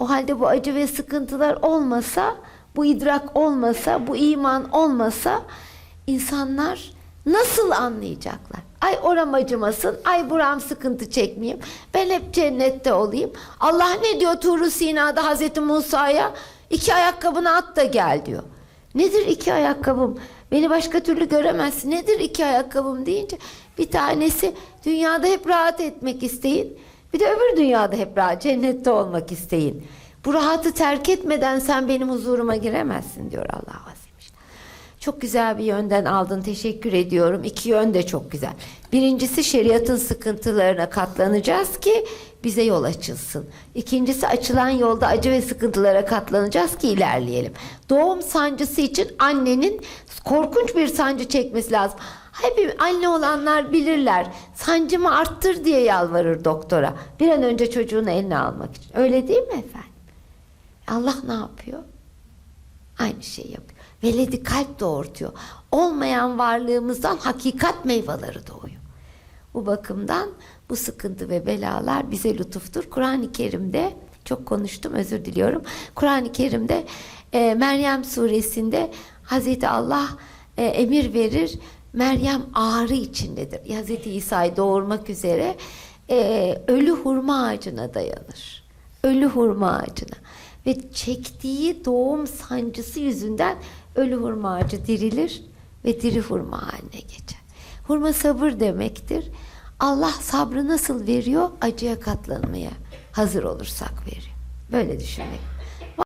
O halde bu acı ve sıkıntılar olmasa, bu idrak olmasa, bu iman olmasa insanlar nasıl anlayacaklar? Ay oram acımasın, ay buram sıkıntı çekmeyeyim, ben hep cennette olayım. Allah ne diyor Tuğru Sina'da Hazreti Musa'ya? İki ayakkabını at da gel diyor. Nedir iki ayakkabım? Beni başka türlü göremezsin. Nedir iki ayakkabım deyince bir tanesi dünyada hep rahat etmek isteyin. Bir de öbür dünyada hep cennette olmak isteyin. Bu rahatı terk etmeden sen benim huzuruma giremezsin diyor Allah Azze ve. Çok güzel bir yönden aldın. Teşekkür ediyorum. İki yön de çok güzel. Birincisi şeriatın sıkıntılarına katlanacağız ki bize yol açılsın. İkincisi açılan yolda acı ve sıkıntılara katlanacağız ki ilerleyelim. Doğum sancısı için annenin korkunç bir sancı çekmesi lazım. Hep anne olanlar bilirler. Sancımı arttır diye yalvarır doktora. Bir an önce çocuğunu eline almak için. Öyle değil mi efendim? Allah ne yapıyor? Aynı şeyi yapıyor. Veledi kalp doğurtuyor. Olmayan varlığımızdan hakikat meyveleri doğuyor. Bu bakımdan bu sıkıntı ve belalar bize lütuftur. Kur'an-ı Kerim'de çok konuştum özür diliyorum. Kur'an-ı Kerim'de e, Meryem suresinde Hazreti Allah e, emir verir. Meryem ağrı içindedir. Hazreti İsa'yı doğurmak üzere e, ölü hurma ağacına dayanır. Ölü hurma ağacına ve çektiği doğum sancısı yüzünden ölü hurma ağacı dirilir ve diri hurma haline geçer. Hurma sabır demektir. Allah sabrı nasıl veriyor? Acıya katlanmaya hazır olursak veriyor. Böyle düşünmek